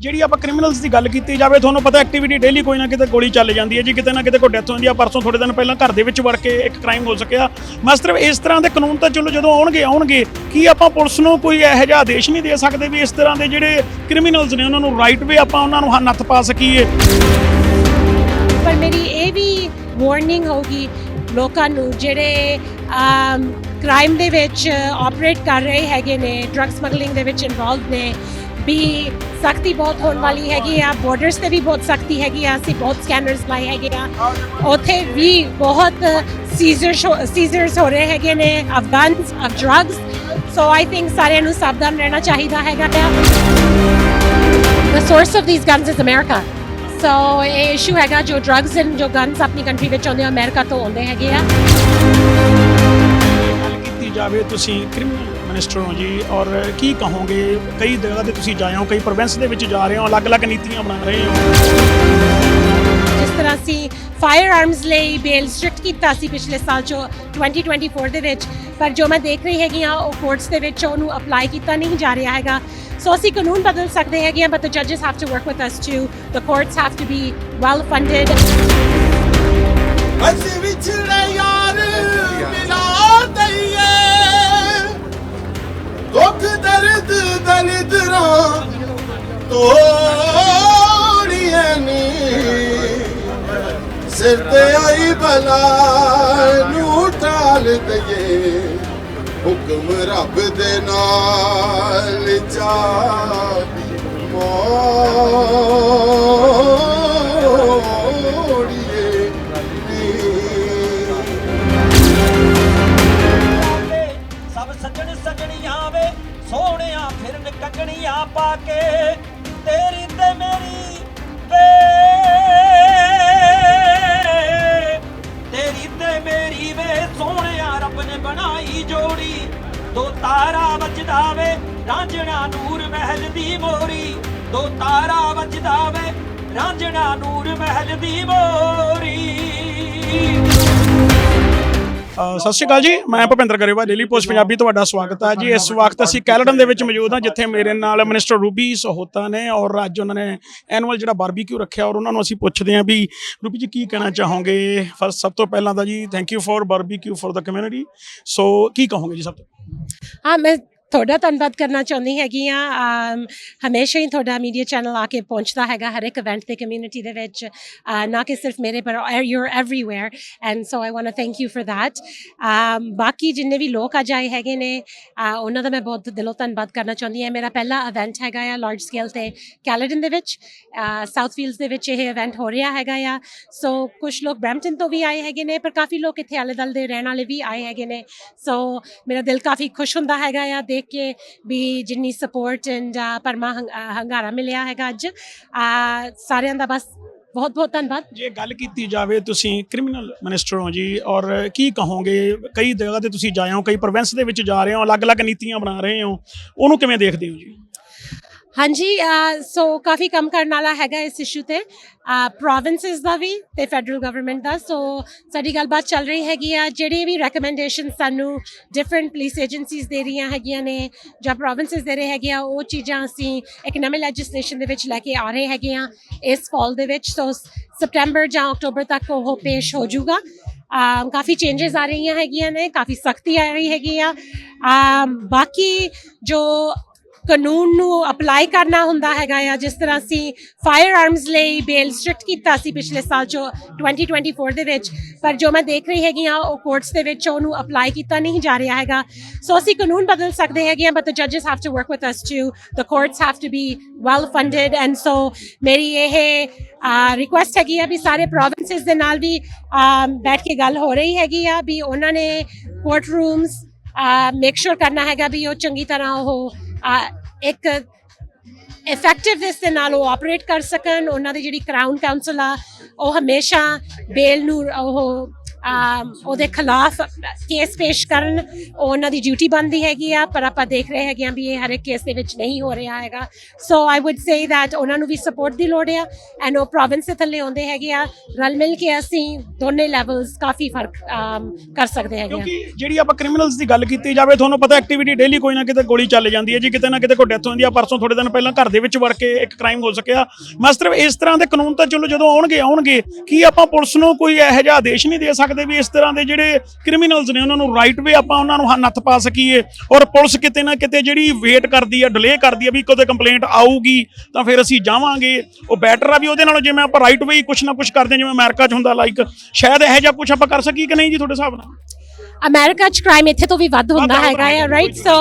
ਜਿਹੜੀ ਆਪਾਂ ਕ੍ਰਿਮੀਨਲਸ ਦੀ ਗੱਲ ਕੀਤੀ ਜਾਵੇ, ਤੁਹਾਨੂੰ ਪਤਾ ਐਕਟੀਵਿਟੀ ਡੇਲੀ ਕੋਈ ਨਾ ਕਿਤੇ ਗੋਲੀ ਚੱਲ ਜਾਂਦੀ ਹੈ ਜੀ, ਕਿਤੇ ਨਾ ਕਿਤੇ ਕੋਈ ਡੈਥ ਹੁੰਦੀ ਆ। ਪਰਸੋਂ ਥੋੜੇ ਦਿਨ ਪਹਿਲਾਂ ਘਰ ਦੇ ਵਿੱਚ ਵੜ ਕੇ ਇੱਕ ਕ੍ਰਾਈਮ ਹੋ ਸਕਿਆ। ਮਸਤਰਬ ਇਸ ਤਰ੍ਹਾਂ ਦੇ ਕਾਨੂੰਨ ਤਾਂ ਚਲੋ ਜਦੋਂ ਆਉਣਗੇ ਆਉਣਗੇ, ਕੀ ਆਪਾਂ ਪੁਲਿਸ ਨੂੰ ਕੋਈ ਇਹੋ ਜਿਹਾ ਆਦੇਸ਼ ਨਹੀਂ ਦੇ ਸਕਦੇ ਵੀ ਇਸ ਤਰ੍ਹਾਂ ਦੇ ਜਿਹੜੇ ਕ੍ਰਿਮੀਨਲਸ ਨੇ, ਉਹਨਾਂ ਨੂੰ ਰਾਈਟ ਵੇ ਆਪਾਂ ਉਹਨਾਂ ਨੂੰ ਨੱਥ ਪਾ ਸਕੀਏ? ਪਰ ਮੇਰੀ ਇਹ ਵੀ ਵਾਰਨਿੰਗ ਹੋਗੀ ਲੋਕਾਂ ਨੂੰ ਜਿਹੜੇ ਕ੍ਰਾਈਮ ਦੇ ਵਿੱਚ ਆਪਰੇਟ ਕਰ ਰਹੇ ਹੈਗੇ ਨੇ ਡਰੱਗ ਸਮਗਲਿੰਗ ਦੇ ਵਿੱਚ ਇਨਵੋਲਵ ਨੇ ਵੀ ਸਖਤੀ ਬਹੁਤ ਹੋਣ ਵਾਲੀ ਹੈਗੀ ਆ ਬਾਰਡਰਸ ਤੇ ਵੀ ਬਹੁਤ ਸਖਤੀ ਹੈਗੀ ਆ, ਅਸੀਂ ਬਹੁਤ ਸਕੈਨਰਸ ਲਾਏ ਹੈਗੇ ਆ। ਉੱਥੇ ਵੀ ਬਹੁਤ ਸੀਜ਼ਰਸ ਸੀਜ਼ਰਸ ਹੋ ਰਹੇ ਹੈਗੇ ਨੇ of guns of drugs so I think ਸਾਰਿਆਂ ਨੂੰ ਸਾਵਧਾਨ ਰਹਿਣਾ ਚਾਹੀਦਾ ਹੈਗਾ ਆ। The source of these guns is America. ਸੋ ਇਹ ਇਸ਼ੂ ਹੈਗਾ ਜੋ ਡਰੱਗਸ ਐਂਡ ਜੋ ਗਨਸ ਆਪਣੀ ਕੰਟਰੀ ਵਿੱਚ ਆਉਂਦੇ ਆ ਅਮਰੀਕਾ ਤੋਂ ਆਉਂਦੇ ਹੈਗੇ ਆ। ਕੀਤੀ ਜਾਵੇ ਤੁਸੀਂ ਕ੍ਰਿਮੀਨਲ ਮਿਨਿਸਟਰ ਹੋ ਜੀ ਔਰ ਕੀ ਕਹੋਗੇ? ਕਈ ਜਗ੍ਹਾ ਤੇ ਤੁਸੀਂ ਜਾਏ ਹੋ ਕਈ ਪ੍ਰੋਵਿੰਸ ਦੇ ਵਿੱਚ ਜਾ ਰਹੇ ਹੋ ਅਲੱਗ-ਅਲੱਗ ਨੀਤੀਆਂ ਬਣਾ ਰਹੇ ਹੋ। ਜਿਸ ਤਰ੍ਹਾਂ ਅਸੀਂ ਫਾਇਰ ਆਰਮਸ ਲਈ ਬੇਲ ਸਟ੍ਰਿਕਟ ਕੀਤਾ ਸੀ ਪਿਛਲੇ ਸਾਲ ਚੋਂ 2024 ਦੇ ਵਿੱਚ। ਪਰ ਜੋ ਮੈਂ ਦੇਖ ਰਹੀ ਹੈਗੀ ਆ ਉਹ ਕੋਰਟਸ ਦੇ ਵਿੱਚ ਉਹਨੂੰ ਅਪਲਾਈ ਕੀਤਾ ਨਹੀਂ ਜਾ ਰਿਹਾ ਹੈਗਾ। ਸੋ ਅਸੀਂ ਕਾਨੂੰਨ ਬਦਲ ਸਕਦੇ ਹੈਗੇ ਆ but the ਜੱਜਸ have to work with us to the courts have to be well funded ਅਸੀਂ ਵਿਛੜੇ ਯਾਰ ਮਿਲਾ ਦੁੱਖ ਦਰਦ ਦਲਿਦਰਾਂ ਤੋੜੀਏ ਨੀ। ਸਿਰ ਤੇ ਆਈ ਬਲਾ ਨੂੰ ਟਾਲ ਦਈਏ। ਹੁਕਮ ਰੱਬ ਦੇ ਨਾਲ ਜਾ ਮੋੜੀਏ ਦੀ ਮੋਰੀ ਦੋ ਤਾਰਾ ਵੱਜਦਾ ਵੇ ਰਾਂਝਣਾ ਨੂਰ ਮਹਿਲ ਦੀ ਮੋਰੀ ਸਤਿ ਸ਼੍ਰੀ ਅਕਾਲ ਜੀ ਮੈਂ ਭੁਪਿੰਦਰ ਗਰੇਵਾ ਡੇਲੀ ਪੋਸਟ ਪੰਜਾਬੀ ਤੁਹਾਡਾ ਸਵਾਗਤ ਹੈ ਜੀ। ਇਸ ਵਕਤ ਅਸੀਂ ਕੈਲਡਨ ਦੇ ਵਿੱਚ ਮੌਜੂਦ ਹਾਂ ਜਿੱਥੇ ਮੇਰੇ ਨਾਲ ਮਿਨਿਸਟਰ ਰੂਬੀ ਸਹੋਤਾ ਨੇ ਔਰ ਅੱਜ ਉਹਨਾਂ ਨੇ ਐਨੂਅਲ ਜਿਹੜਾ ਬਾਰਬੀਕਿਊ ਰੱਖਿਆ ਔਰ ਉਹਨਾਂ ਨੂੰ ਅਸੀਂ ਪੁੱਛਦੇ ਹਾਂ ਵੀ ਰੂਬੀ ਜੀ ਕੀ ਕਹਿਣਾ ਚਾਹੋਗੇ? ਫਸਟ ਸਭ ਤੋਂ ਪਹਿਲਾਂ ਤਾਂ ਜੀ thank you for barbecue for the community so ਕੀ ਕਹੋਗੇ ਜੀ ਸਭ ਤੋਂ? ਹਾਂ ਮੈਂ ਤੁਹਾਡਾ ਧੰਨਵਾਦ ਕਰਨਾ ਚਾਹੁੰਦੀ ਹੈਗੀ ਆ। ਹਮੇਸ਼ਾ ਹੀ ਤੁਹਾਡਾ ਮੀਡੀਆ ਚੈਨਲ ਆ ਕੇ ਪਹੁੰਚਦਾ ਹੈਗਾ ਹਰ ਇੱਕ ਇਵੈਂਟ ਤੇ ਕਮਿਊਨਿਟੀ ਦੇ ਵਿੱਚ। ਨਾ ਕਿ ਸਿਰਫ ਮੇਰੇ, ਪਰ you are everywhere and so I want to thank you for that ਬਾਕੀ ਜਿੰਨੇ ਵੀ ਲੋਕ ਆ ਆਏ ਹੈਗੇ ਨੇ ਉਹਨਾਂ ਦਾ ਮੈਂ ਬਹੁਤ ਦਿਲੋਂ ਧੰਨਵਾਦ ਕਰਨਾ ਚਾਹੁੰਦੀ ਹਾਂ। ਮੇਰਾ ਪਹਿਲਾ ਇਵੈਂਟ ਹੈਗਾ ਆ ਲਾਰਜ ਸਕੇਲ ਤੇ ਕੈਲਡਨ ਦੇ ਵਿੱਚ। ਸਾਊਥ ਫੀਲਡਸ ਦੇ ਵਿੱਚ ਇਹ ਇਵੈਂਟ ਹੋ ਰਿਹਾ ਹੈਗਾ ਆ। ਸੋ ਕੁਝ ਲੋਕ ਬ੍ਰੈਂਪਟਨ ਤੋਂ ਵੀ ਆਏ ਹੈਗੇ ਨੇ, ਪਰ ਕਾਫੀ ਲੋਕ ਇੱਥੇ ਆਲੇ ਦਲ ਦੇ ਰਹਿਣ ਵਾਲੇ ਵੀ ਆਏ ਹੈਗੇ ਨੇ। ਸੋ ਮੇਰਾ ਦਿਲ ਕਾਫੀ ਖੁਸ਼ ਹੁੰਦਾ ਹੈਗਾ ਆ। ਦੇਖ ਕੇ ਵੀ ਜਿੰਨੀ ਸਪੋਰਟ ਐਂਡ ਪਰਮਾ ਹੰਗਾਰਾ ਮਿਲਿਆ ਹੈਗਾ ਅੱਜ। ਸਾਰਿਆਂ ਦਾ ਬਸ ਬਹੁਤ ਬਹੁਤ ਧੰਨਵਾਦ। ਜੇ ਗੱਲ ਕੀਤੀ ਜਾਵੇ ਤੁਸੀਂ ਕ੍ਰਿਮੀਨਲ ਮਿਨਿਸਟਰ ਹੋ ਜੀ, ਔਰ ਕੀ ਕਹੋਗੇ? ਕਈ ਜਗ੍ਹਾ ਤੇ ਤੁਸੀਂ ਜਾਏ ਹੋ, ਕਈ ਪ੍ਰੋਵਿੰਸ ਦੇ ਵਿੱਚ ਜਾ ਰਹੇ ਹੋ, ਅਲੱਗ-ਅਲੱਗ ਨੀਤੀਆਂ ਬਣਾ ਰਹੇ ਹੋ। ਉਹਨੂੰ ਕਿਵੇਂ ਦੇਖਦੇ ਹੋ ਜੀ? ਹਾਂਜੀ ਸੋ ਕਾਫੀ ਕੰਮ ਕਰਨ ਵਾਲਾ ਹੈਗਾ ਇਸ ਇਸ਼ੂ ਤੇ। ਪ੍ਰੋਵਿੰਸਸ ਦਾ ਵੀ ਤੇ ਫੈਡਰਲ ਗਵਰਨਮੈਂਟ ਦਾ। ਸੋ ਸਾਡੀ ਗੱਲਬਾਤ ਚੱਲ ਰਹੀ ਹੈਗੀ ਆ। ਜਿਹੜੇ ਵੀ ਰეკਮੈਂਡੇਸ਼ਨ ਸਾਨੂੰ ਡਿਫਰੈਂਟ ਪੁਲਿਸ ਏਜੰਸੀਜ਼ ਦੇ ਰਹੀਆਂ ਹੈਗੀਆਂ ਨੇ ਜਾਂ ਪ੍ਰੋਵਿੰਸਸ ਦੇ ਰਹੇ ਹੈਗੇ ਆ, ਉਹ ਚੀਜ਼ਾਂ ਅਸੀਂ ਇਕਨੋਮਿਕ ਲੈਜਿਸਲੇਸ਼ਨ ਦੇ ਵਿੱਚ ਲੈ ਕੇ ਆ ਰਹੇ ਹੈਗੇ ਆ ਇਸ ਫਾਲ ਦੇ ਵਿੱਚ। ਸੋ ਸਪਟੈਂਬਰ ਜਾਂ ਅਕਤੂਬਰ ਤੱਕ ਉਹ ਪੇਸ਼ ਹੋ ਜਾਊਗਾ। ਕਾਫੀ ਚੇਂजेस ਆ ਰਹੀਆਂ ਹੈਗੀਆਂ ਨੇ, ਕਾਫੀ ਸਖਤੀ ਆ ਰਹੀ ਹੈਗੀ ਆ। ਬਾਕੀ ਜੋ ਕਾਨੂੰਨ ਨੂੰ ਅਪਲਾਈ ਕਰਨਾ ਹੁੰਦਾ ਹੈਗਾ ਆ, ਜਿਸ ਤਰ੍ਹਾਂ ਅਸੀਂ ਫਾਇਰ ਆਰਮਸ ਲਈ ਬੇਲ ਸਟ੍ਰਿਕਟ ਕੀਤਾ ਸੀ ਪਿਛਲੇ ਸਾਲ ਚੋਂ 2024 ਦੇ ਵਿੱਚ, ਪਰ ਜੋ ਮੈਂ ਦੇਖ ਰਹੀ ਹੈਗੀ ਆ, ਉਹ ਕੋਰਟਸ ਦੇ ਵਿੱਚ ਉਹਨੂੰ ਅਪਲਾਈ ਕੀਤਾ ਨਹੀਂ ਜਾ ਰਿਹਾ ਹੈਗਾ। ਸੋ ਅਸੀਂ ਕਾਨੂੰਨ ਬਦਲ ਸਕਦੇ ਹੈਗੇ ਆ but the ਜੱਜਸ have to work with us to the courts have to be well funded and so ਮੇਰੀ ਇਹ ਰਿਕੁਐਸਟ ਹੈਗੀ ਆ ਵੀ ਸਾਰੇ ਪ੍ਰੋਵਿੰਸਸ ਦੇ ਨਾਲ ਵੀ ਬੈਠ ਕੇ ਗੱਲ ਹੋ ਰਹੀ ਹੈਗੀ ਆ, ਵੀ ਉਹਨਾਂ ਨੇ ਕੋਰਟ ਰੂਮਸ ਮੇਕ ਸ਼ੋਰ ਕਰਨਾ ਹੈਗਾ ਵੀ ਉਹ ਚੰਗੀ ਤਰ੍ਹਾਂ ਉਹ ਇੱਕ ਇਫੈਕਟਿਵਨੈਸ ਦੇ ਨਾਲ ਉਹ ਆਪਰੇਟ ਕਰ ਸਕਣ, ਉਹਨਾਂ ਦੀ ਜਿਹੜੀ ਕਰਾਊਨ ਕਾਉਂਸਲ ਆ, ਉਹ ਹਮੇਸ਼ਾ ਬੇਲ ਨੂੰ ਉਹ ਉਹਦੇ ਖਿਲਾਫ ਕੇਸ ਪੇਸ਼ ਕਰਨ ਉਹਨਾਂ ਦੀ ਡਿਊਟੀ ਬਣਦੀ ਹੈਗੀ ਆ, ਪਰ ਆਪਾਂ ਦੇਖ ਰਹੇ ਹੈਗੇ ਆ ਵੀ ਇਹ ਹਰ ਇੱਕ ਕੇਸ ਦੇ ਵਿੱਚ ਨਹੀਂ ਹੋ ਰਿਹਾ ਹੈਗਾ। ਸੋ ਆਈ ਊਡ ਸੇ ਥੈਟ ਉਹਨਾਂ ਨੂੰ ਵੀ ਸਪੋਰਟ ਦੀ ਲੋੜ ਆ ਐਂਡ ਉਹ ਪ੍ਰੋਵਿੰਸ ਦੇ ਥੱਲੇ ਆਉਂਦੇ ਹੈਗੇ ਆ। ਰਲ ਮਿਲ ਕੇ ਅਸੀਂ ਦੋਨੇ ਲੈਵਲਸ ਕਾਫੀ ਫ਼ਰਕ ਕਰ ਸਕਦੇ ਹੈਗੇ ਆ। ਕਿਉਂਕਿ ਜਿਹੜੀ ਆਪਾਂ ਕ੍ਰਿਮੀਨਲਸ ਦੀ ਗੱਲ ਕੀਤੀ ਜਾਵੇ, ਤੁਹਾਨੂੰ ਪਤਾ ਐਕਟੀਵਿਟੀ ਡੇਲੀ ਕੋਈ ਨਾ ਕਿਤੇ ਗੋਲੀ ਚੱਲ ਜਾਂਦੀ ਹੈ, ਜੀ ਕਿਤੇ ਨਾ ਕਿਤੇ ਕੋਈ ਡੈਥ ਹੁੰਦੀ ਆ, ਪਰਸੋਂ ਥੋੜੇ ਦਿਨ ਪਹਿਲਾਂ ਘਰ ਦੇ ਵਿੱਚ ਵੜ ਕੇ ਇੱਕ ਕ੍ਰਾਈਮ ਹੋ ਸਕਿਆ। ਮਾਸਟਰ ਇਸ ਤਰ੍ਹਾਂ ਦੇ ਕਾਨੂੰਨ ਤਾਂ ਚਲੋ ਜਦੋਂ ਆਉਣਗੇ ਆਉਣਗੇ। ਕੀ ਆਪਾਂ ਪੁਲਿਸ ਨੂੰ ਕੋਈ ਇਹੋ ਜਿਹਾ ਆਦੇਸ਼ ਨਹੀਂ ਦੇ ਸਕਦੇ? ਵੀ ਇਸ ਤਰ੍ਹਾਂ ਦੇ ਜਿਹੜੇ ਕ੍ਰਿਮੀਨਲਸ ਨੇ ਉਹਨਾਂ ਨੂੰ ਰਾਈਟ ਵੇ ਆਪਾਂ ਉਹਨਾਂ ਨੂੰ ਨੱਥ ਪਾ ਸਕੀਏ। ਔਰ ਪੁਲਿਸ ਕਿਤੇ ਨਾ ਕਿਤੇ ਜਿਹੜੀ ਵੇਟ ਕਰਦੀ ਹੈ ਡਿਲੇ ਕਰਦੀ ਹੈ ਵੀ ਕਦੇ ਕੰਪਲੇਂਟ ਆਊਗੀ ਤਾਂ ਫਿਰ ਅਸੀਂ ਜਾਵਾਂਗੇ। ਉਹ ਬੈਟਰ ਆ ਵੀ ਉਹਦੇ ਨਾਲੋਂ ਜਿਵੇਂ ਆਪਾਂ ਰਾਈਟ ਵੇ ਕੁਛ ਨਾ ਕੁਛ ਕਰਦੇ ਹਾਂ, ਜਿਵੇਂ ਅਮਰੀਕਾ 'ਚ ਹੁੰਦਾ ਲਾਈਕ ਸ਼ਾਇਦ ਇਹੋ ਜਿਹਾ ਕੁਛ ਆਪਾਂ ਕਰ ਸਕੀਏ ਕਿ ਨਹੀਂ ਜੀ ਤੁਹਾਡੇ ਹਿਸਾਬ ਨਾਲ? ਅਮਰੀਕਾ ਚ ਕ੍ਰਾਈਮ ਇੱਥੇ ਤੋਂ ਵੀ ਵੱਧ ਹੁੰਦਾ ਹੈਗਾ ਹੈ right so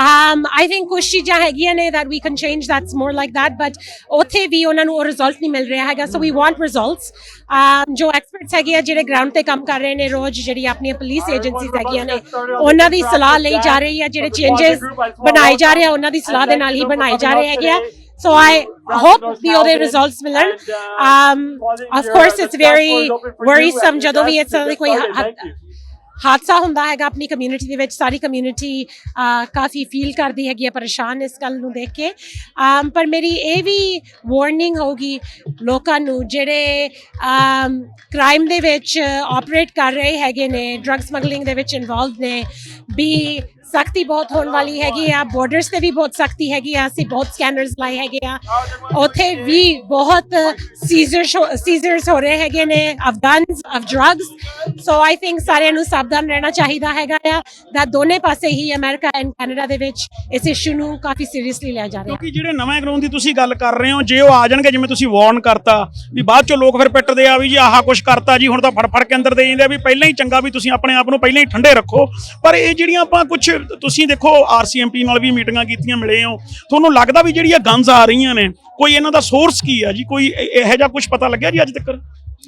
um I think ਕੁਝ ਚੀਜ਼ਾਂ ਹੈਗੀਆਂ ਨੇ that we can change that's more like that but ਉੱਥੇ ਵੀ ਉਹਨਾਂ ਨੂੰ ਉਹ ਰਿਜ਼ਲਟ ਨਹੀਂ ਮਿਲ ਰਿਹਾ ਹੈਗਾ so we want results. Um ਜੋ ਐਕਸਪਰਟਸ ਹੈਗੇ ਆ ਜਿਹੜੇ ਗਰਾਊਂਡ ਤੇ ਕੰਮ ਕਰ ਰਹੇ ਨੇ ਰੋਜ਼ ਜਿਹੜੀ ਆਪਣੀਆਂ ਪੁਲਿਸ ਏਜੰਸੀਜ਼ ਹੈਗੀਆਂ ਨੇ ਉਹਨਾਂ ਦੀ ਸਲਾਹ ਲਈ ਜਾ ਰਹੀ ਹੈ ਜਿਹੜੇ ਚੇਂਜਸ ਬਣਾਏ ਜਾ ਰਹੇ ਆ ਉਹਨਾਂ ਦੀ ਸਲਾਹ ਦੇ ਨਾਲ ਹੀ ਬਣਾਏ ਜਾ ਰਹੇ ਹੈਗੇ ਆ। So I hope the other results will learn. Um, of course, it's very worrisome ਜਦੋਂ ਵੀ ਇਸ ਤਰ੍ਹਾਂ ਦੀ ਕੋਈ ਹਾਦਸਾ ਹੁੰਦਾ ਹੈਗਾ ਆਪਣੀ ਕਮਿਊਨਿਟੀ ਦੇ ਵਿੱਚ, ਸਾਰੀ ਕਮਿਊਨਿਟੀ ਕਾਫੀ ਫੀਲ ਕਰਦੀ ਹੈਗੀ ਹੈ, ਪਰੇਸ਼ਾਨ ਇਸ ਗੱਲ ਨੂੰ ਦੇਖ ਕੇ। ਪਰ ਮੇਰੀ ਇਹ ਵੀ ਵਾਰਨਿੰਗ ਹੋਗੀ ਲੋਕਾਂ ਨੂੰ, ਜਿਹੜੇ ਕ੍ਰਾਈਮ ਦੇ ਵਿੱਚ ਆਪਰੇਟ ਕਰ ਰਹੇ ਹੈਗੇ ਨੇ ਡਰੱਗ ਸਮਗਲਿੰਗ ਦੇ ਵਿੱਚ ਇਨਵੋਲਵ ਨੇ, ਵੀ ਸਖਤੀ ਬਹੁਤ ਹੋਣ ਵਾਲੀ ਹੈਗੀ ਆ ਬਾਰਡਰਸ ਤੇ ਵੀ ਬਹੁਤ ਸਖਤੀ ਹੈਗੀ ਆ ਅਸੀਂ ਬਹੁਤ ਸਕੈਨਰਸ ਲਾਏ ਹੈਗੇ ਆ ਉੱਥੇ ਵੀ ਬਹੁਤ ਸੀਜ਼ਰਸ ਸੀਜ਼ਰਸ ਹੋ ਰਹੇ ਹੈਗੇ ਨੇ of guns of drugs so I think ਸਾਰਿਆਂ ਨੂੰ ਸਾਵਧਾਨ ਰਹਿਣਾ ਚਾਹੀਦਾ ਹੈਗਾ ਆ that ਦੋਨੇ ਪਾਸੇ ਹੀ ਅਮਰੀਕਾ ਐਂਡ ਕੈਨੇਡਾ ਦੇ ਵਿੱਚ ਇਸ ਇਸ਼ੂ ਨੂੰ ਕਾਫੀ ਸੀਰੀਅਸਲੀ ਲਿਆ ਜਾ ਰਿਹਾ ਕਿਉਂਕਿ ਜਿਹੜੇ ਨਵੇਂ ਕਾਨੂੰਨ ਦੀ ਤੁਸੀਂ ਗੱਲ ਕਰ ਰਹੇ ਹੋ ਜੇ ਉਹ ਆ ਜਾਣਗੇ ਜਿਵੇਂ ਤੁਸੀਂ ਵਾਰਨ ਕਰਤਾ ਵੀ ਬਾਅਦ ਚੋਂ ਲੋਕ ਫਿਰ ਪਿੱਟਦੇ ਆ ਵੀ ਜੀ ਆਹ ਕੁਛ ਕਰਤਾ ਜੀ ਹੁਣ ਤਾਂ ਫੜ ਫੜ ਕੇ ਅੰਦਰ ਦੇ ਜਾਂਦੇ ਆ ਵੀ ਪਹਿਲਾਂ ਹੀ ਚੰਗਾ ਵੀ ਤੁਸੀਂ ਆਪਣੇ ਆਪ ਨੂੰ ਪਹਿਲਾਂ ਹੀ ਠੰਡੇ ਰੱਖੋ ਪਰ ਇਹ ਜਿਹੜੀਆਂ ਆਪਾਂ ਕੁਝ ਤੁਸੀਂ ਦੇਖੋ ਆਰਸੀਐਮਪੀ ਨਾਲ ਵੀ ਮੀਟਿੰਗਾਂ ਕੀਤੀਆਂ ਮਿਲੇ ਹੋ। ਤੁਹਾਨੂੰ ਲੱਗਦਾ ਵੀ ਜਿਹੜੀਆਂ ਗਨਸ ਆ ਰਹੀਆਂ ਨੇ ਕੋਈ ਇਹਨਾਂ ਦਾ ਸੋਰਸ ਕੀ ਆ ਜੀ? ਕੋਈ ਇਹ- ਜਿਹਾ ਕੁਝ ਪਤਾ ਲੱਗਿਆ ਜੀ ਅੱਜ ਤੱਕ?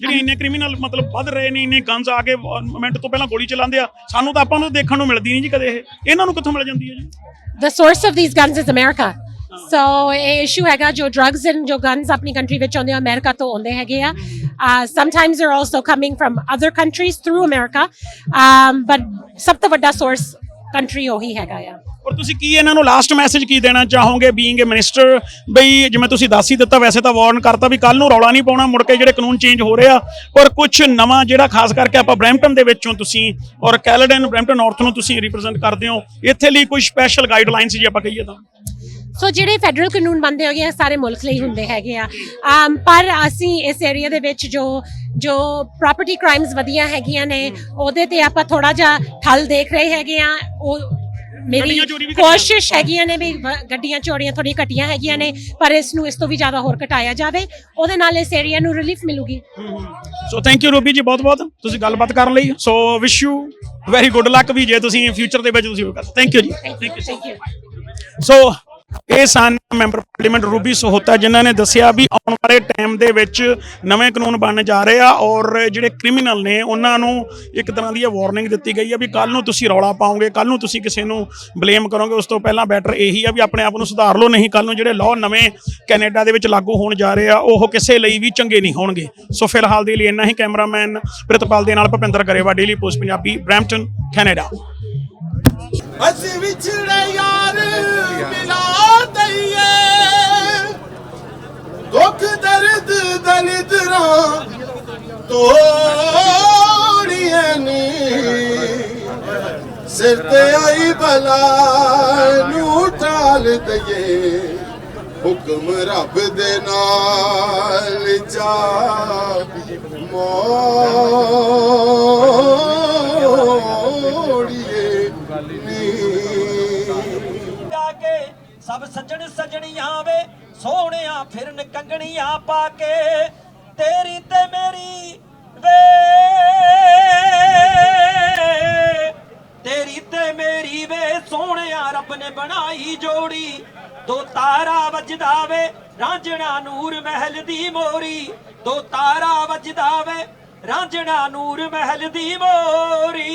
ਜਿਹੜੇ ਇੰਨੇ ਕ੍ਰਿਮੀਨਲ ਮਤਲਬ ਵੱਧ ਰਹੇ ਨੇ ਇੰਨੇ ਗਨਸ ਆ ਕੇ ਮਿੰਟ ਤੋਂ ਪਹਿਲਾਂ ਗੋਲੀ ਚਲਾਉਂਦੇ ਆ ਸਾਨੂੰ ਤਾਂ ਆਪਾਂ ਨੂੰ ਦੇਖਣ ਨੂੰ ਮਿਲਦੀ ਨਹੀਂ ਜੀ ਕਦੇ ਇਹ। ਇਹਨਾਂ ਨੂੰ ਕਿੱਥੋਂ ਮਿਲ ਜਾਂਦੀ ਹੈ ਜੀ? The source of these guns is America. So ਇਹ ਇਸ਼ੂ ਹੈਗਾ ਜੋ drugs and ਜੋ guns ਆਪਣੀ ਕੰਟਰੀ ਵਿੱਚ ਆਉਂਦੇ ਆ ਅਮਰੀਕਾ ਤੋਂ ਆਉਂਦੇ ਹੈਗੇ ਆ। sometimes they're also coming from other countries through America. Um, but ਸਭ ਤੋਂ ਵੱਡਾ source ਕੰਟਰੀ ਉਹੀ ਹੈਗਾ ਆ। ਔਰ ਤੁਸੀਂ ਕੀ ਇਹਨਾਂ ਨੂੰ ਲਾਸਟ ਮੈਸੇਜ ਕੀ ਦੇਣਾ ਚਾਹੋਗੇ ਬੀਇੰਗ ਅ ਮਿਨਿਸਟਰ ਬਈ ਜਿਵੇਂ ਤੁਸੀਂ ਦੱਸ ਹੀ ਦਿੱਤਾ, ਵੈਸੇ ਤਾਂ ਵਾਰਨ ਕਰਤਾ ਵੀ ਕੱਲ ਨੂੰ ਰੌਲਾ ਨਹੀਂ ਪਾਉਣਾ, ਮੁੜ ਕੇ ਜਿਹੜੇ ਕਾਨੂੰਨ ਚੇਂਜ ਹੋ ਰਹੇ ਆ, ਪਰ ਕੁਝ ਨਵਾਂ ਜਿਹੜਾ ਖਾਸ ਕਰਕੇ ਆਪਾਂ ਬ੍ਰੈਂਪਟਨ ਦੇ ਵਿੱਚੋਂ ਤੁਸੀਂ ਔਰ ਕੈਲਡਨ ਬ੍ਰੈਂਪਟਨ ਨਾਰਥ ਨੂੰ ਤੁਸੀਂ ਰਿਪਰੈਜ਼ੈਂਟ ਕਰਦੇ ਹੋ, ਇੱਥੇ ਲਈ ਕੋਈ ਸਪੈਸ਼ਲ ਗਾਈਡਲਾਈਨਸ ਜੇ ਆਪਾਂ ਕਹੀਏ ਤਾਂ। ਸੋ ਜਿਹੜੇ ਫੈਡਰਲ ਕਾਨੂੰਨ ਬਣਦੇ ਹੈਗੇ ਆ ਸਾਰੇ ਮੁਲਕ ਲਈ ਹੁੰਦੇ ਹੈਗੇ ਆ। ਪਰ ਅਸੀਂ ਇਸ ਏਰੀਆ ਦੇ ਵਿੱਚ ਜੋ ਜੋ ਪ੍ਰਾਪਰਟੀ ਕ੍ਰਾਈਮਸ ਵਧੀਆਂ ਹੈਗੀਆਂ ਨੇ ਉਹਦੇ ਤੇ ਆਪਾਂ ਥੋੜਾ ਜਿਹਾ ਠੱਲ ਦੇਖ ਰਹੇ ਹੈਗੇ ਆ। ਉਹ ਮੇਰੀ। ਕੋਸ਼ਿਸ਼ ਹੈਗੀਆਂ ਨੇ ਵੀ ਗੱਡੀਆਂ ਚੋਰੀਆਂ ਥੋੜੀ ਘਟੀਆਂ ਹੈਗੀਆਂ ਨੇ ਪਰ ਇਸ ਨੂੰ ਇਸ ਤੋਂ ਵੀ ਜ਼ਿਆਦਾ ਹੋਰ ਘਟਾਇਆ ਜਾਵੇ ਉਹਦੇ ਨਾਲ ਇਸ ਏਰੀਆ ਨੂੰ ਰਿਲੀਫ ਮਿਲੂਗੀ। ਸੋ ਥੈਂਕ ਯੂ ਰੂਬੀ ਜੀ ਬਹੁਤ ਬਹੁਤ ਤੁਸੀਂ ਗੱਲਬਾਤ ਕਰਨ ਲਈ। So wish you very good luck ਵੀ ਜੇ ਤੁਸੀਂ ਫਿਊਚਰ ਦੇ ਵਿੱਚ ਤੁਸੀਂ ਕਰ ਥੈਂਕ ਯੂ ਜੀ। ਥੈਂਕ ਯੂ ਸੋ ਇਹ ਸਨ ਮੈਂਬਰ ਪਾਰਲੀਮੈਂਟ ਰੂਬੀ ਸਹੋਤਾ, ਜਿਨ੍ਹਾਂ ਨੇ ਦੱਸਿਆ ਵੀ ਆਉਣ ਵਾਲੇ ਟਾਈਮ ਦੇ ਵਿੱਚ ਨਵੇਂ ਕਾਨੂੰਨ ਬਣਨ ਜਾ ਰਹੇ ਆ ਔਰ ਜਿਹੜੇ ਕ੍ਰਿਮੀਨਲ ਨੇ, ਉਹਨਾਂ ਨੂੰ ਇੱਕ ਤਰ੍ਹਾਂ ਦੀ ਇਹ ਵਾਰਨਿੰਗ ਦਿੱਤੀ ਗਈ ਆ ਵੀ ਕੱਲ ਨੂੰ ਤੁਸੀਂ ਰੌਲਾ ਪਾਓਗੇ ਕੱਲ ਨੂੰ ਤੁਸੀਂ ਕਿਸੇ ਨੂੰ ਬਲੇਮ ਕਰੋਗੇ। ਉਸ ਤੋਂ ਪਹਿਲਾਂ ਬੈਟਰ ਇਹੀ ਆ ਵੀ ਆਪਣੇ ਆਪ ਨੂੰ ਸੁਧਾਰ ਲਓ, ਨਹੀਂ ਕੱਲ ਨੂੰ ਜਿਹੜੇ ਲਾਅ ਨਵੇਂ ਕੈਨੇਡਾ ਦੇ ਵਿੱਚ ਲਾਗੂ ਹੋਣ ਜਾ ਰਹੇ ਆ, ਉਹ ਕਿਸੇ ਲਈ ਵੀ ਚੰਗੇ ਨਹੀਂ ਹੋਣਗੇ। ਸੋ ਫਿਲਹਾਲ ਦੇ ਲਈ ਇੰਨਾ ਹੀ, ਕੈਮਰਾਮੈਨ ਪ੍ਰਿਤਪਾਲ ਦੇ ਨਾਲ Bhupinder Grewal daily post Punjabi Brampton Canada ਅਸੀਂ ਵਿਛੜੇ ਯਾਰ, ਮਿਲਾ ਦੁੱਖ, ਦਰਦ ਦਲਿਦਰਾਂ ਤੋੜੀਏ ਨੀ। ਸਿਰ ਤੇ ਆਈ ਬਲਾ ਨੂੰ ਟਾਲ ਦਈਏ। ਹੁਕਮ ਰੱਬ ਦੇ ਨਾਲ ਜਾ ਮੋੜੀਏ ਸਭ ਸੱਜਣ ਸੱਜਣੀਆਂ ਵੇ ਸੋਹਣਿਆ ਫਿਰਨ ਕੰਗਣੀਆਂ ਪਾ ਕੇ, ਤੇਰੀ ਤੇ ਮੇਰੀ ਵੇ। ਤੇਰੀ ਤੇ ਮੇਰੀ ਵੇ, ਸੋਹਣਿਆ ਰੱਬ ਨੇ ਬਣਾਈ ਜੋੜੀ। ਦੋ ਤਾਰਾ ਵੱਜਦਾ ਵੇ, ਰਾਂਝਣਾ ਨੂਰ ਮਹਿਲ ਦੀ ਮੋਰੀ। ਦੋ ਤਾਰਾ ਵੱਜਦਾ ਵੇ, ਰਾਂਝਣਾ ਨੂਰ ਮਹਿਲ ਦੀ ਮੋਰੀ।